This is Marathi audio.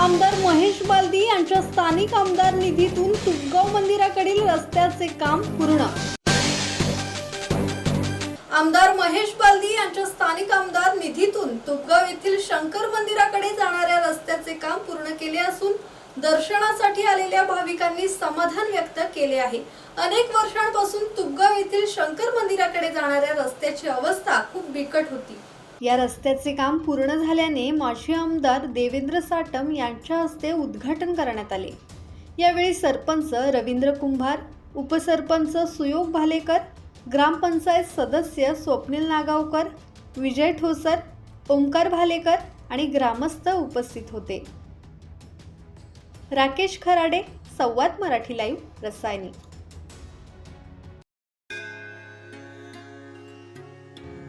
आमदार महेश बालदी यांच्या स्थानिक आमदार निधीतून तुपगाव मंदिराकडील रस्त्याचे काम पूर्ण. आमदार महेश बालदी यांच्या स्थानिक आमदार निधीतून तुपगाव येथील शंकर मंदिराकडे जाणाऱ्या रस्त्याचे काम पूर्ण केले असून दर्शनासाठी आलेल्या भाविकांनी समाधान व्यक्त केले आहे. अनेक वर्षांपासून तुपगाव येथील शंकर मंदिराकडे जाणाऱ्या रस्त्याची अवस्था खूप बिकट होती. या रस्त्याचे काम पूर्ण झाल्याने माजी आमदार देवेंद्र साटम यांच्या हस्ते उद्घाटन करण्यात आले. यावेळी सरपंच रवींद्र कुंभार उपसरपंच सुयोग भालेकर ग्रामपंचायत सदस्य स्वप्नील नागावकर विजय ठोसर ओंकार भालेकर आणि ग्रामस्थ उपस्थित होते. राकेश खराडे संवाद मराठी लाईव्ह रसायनी.